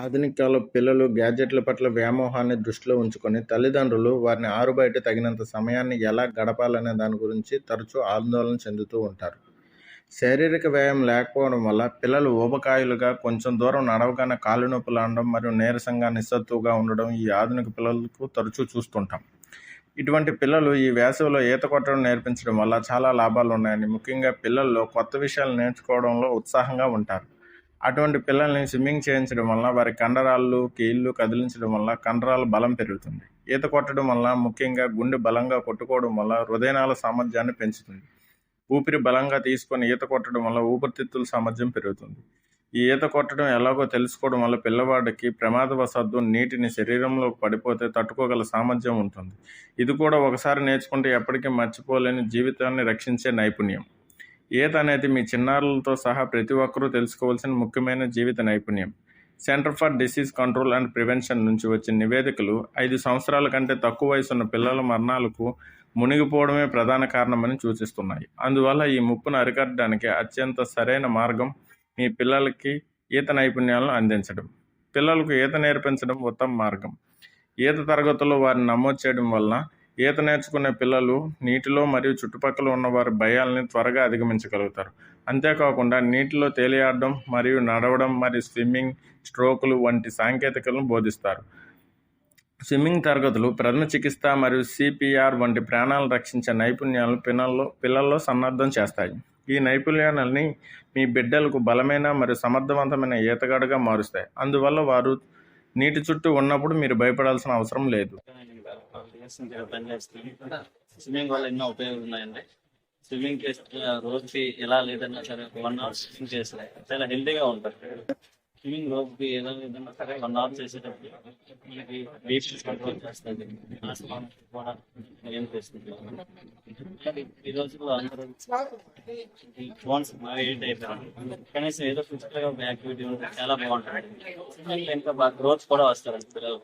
ఆధునిక కాలపు పిల్లలు గ్యాడ్జెట్ల పట్ల వ్యామోహాన్ని దృష్టిలో ఉంచుకొని తల్లిదండ్రులు వారిని ఆరుబయట తగినంత సమయాన్ని ఎలా గడపాలనే దాని గురించి తరచూ ఆందోళన చెందుతూ ఉంటారు. శారీరక వ్యాయామం లేకపోవడం వల్ల పిల్లలు ఊబకాయలుగా కొంచెం దూరం నడవగానే కాళ్ళు నొప్పులు అనడం మరియు నీరసంగా నిస్సత్తుగా ఉండడం ఈ ఆధునిక పిల్లలకు తరచూ చూస్తుంటాం. ఇటువంటి పిల్లలు ఈ వేసవిలో ఈత కొట్టడం నేర్పించడం వల్ల చాలా లాభాలు ఉన్నాయని ముఖ్యంగా పిల్లల్లో కొత్త విషయాలు నేర్చుకోవడంలో ఉత్సాహంగా ఉంటారు. అటువంటి పిల్లల్ని స్విమ్మింగ్ చేయించడం వల్ల వారి కండరాలు కీళ్ళు కదిలించడం వల్ల కండరాల బలం పెరుగుతుంది. ఈత కొట్టడం వల్ల ముఖ్యంగా గుండె బలంగా కొట్టుకోవడం వల్ల హృదయనాల సామర్థ్యాన్ని పెంచుతుంది. ఊపిరి బలంగా తీసుకొని ఈత కొట్టడం వల్ల ఊపిరితిత్తుల సామర్థ్యం పెరుగుతుంది. ఈ ఈత కొట్టడం ఎలాగో తెలుసుకోవడం వల్ల పిల్లవాడికి ప్రమాదవశాత్తు నీటిని శరీరంలో పడిపోతే తట్టుకోగల సామర్థ్యం ఉంటుంది. ఇది కూడా ఒకసారి నేర్చుకుంటే ఎప్పటికీ మర్చిపోలేని జీవితాన్ని రక్షించే నైపుణ్యం. ఈత అనేది మీ చిన్నారులతో సహా ప్రతి ఒక్కరూ తెలుసుకోవాల్సిన ముఖ్యమైన జీవిత నైపుణ్యం. Centre for disease control and prevention నుంచి వచ్చిన నివేదికలు ఐదు సంవత్సరాల కంటే తక్కువ వయసు ఉన్న పిల్లల మరణాలకు మునిగిపోవడమే ప్రధాన కారణమని సూచిస్తున్నాయి. అందువల్ల ఈ ముప్పును అరికట్టడానికి అత్యంత సరైన మార్గం మీ పిల్లలకి ఈత నైపుణ్యాలను అందించడం. పిల్లలకు ఈత నేర్పించడం ఉత్తమ మార్గం. ఈత తరగతుల్లో వారిని నమోదు చేయడం వలన ఈత నేర్చుకునే పిల్లలు నీటిలో మరియు చుట్టుపక్కల ఉన్న వారి భయాల్ని త్వరగా అధిగమించగలుగుతారు. అంతేకాకుండా నీటిలో తేలియాడడం మరియు నడవడం మరియు స్విమ్మింగ్ స్ట్రోకులు వంటి సాంకేతికలను బోధిస్తారు. స్విమ్మింగ్ తరగతులు ప్రథమ చికిత్స మరియు సిపిఆర్ వంటి ప్రాణాలు రక్షించే నైపుణ్యాలను పిల్లల్లో పిల్లల్లో సన్నద్ధం చేస్తాయి. ఈ నైపుణ్యాలని మీ బిడ్డలకు బలమైన మరియు సమర్థవంతమైన ఈతగాడుగా మారుస్తాయి. అందువల్ల వారు నీటి చుట్టూ ఉన్నప్పుడు మీరు భయపడాల్సిన అవసరం లేదు. స్విమ్మింగ్ వల్ల ఎన్నో ఉపయోగాలు ఉన్నాయండి. స్విమ్మింగ్ చేస్తే రోజుకి ఎలా లేదన్నా సరే వన్ అవర్ స్విమ్మింగ్ చేస్తే చాలా హెల్తీగా ఉంటారు స్విమ్మింగ్ రోజుకి ఎలా లేదన్నా సరే వన్ అవర్ చేసేటప్పుడు మనకి బీపీ కంట్రోల్ చేస్తుంది. కూడా ఏం చేస్తుంది. ఈ రోజుల్లో అందరూ ఫోన్స్ బాగా ఎడిట్ అయిపోయారు. కనీసం ఏదో ఫిజికల్గా యాక్టివిటీ ఉంటే చాలా బాగుంటుంది. ఇంకా బాగా గ్రోత్ కూడా వస్తారండి పిల్లలు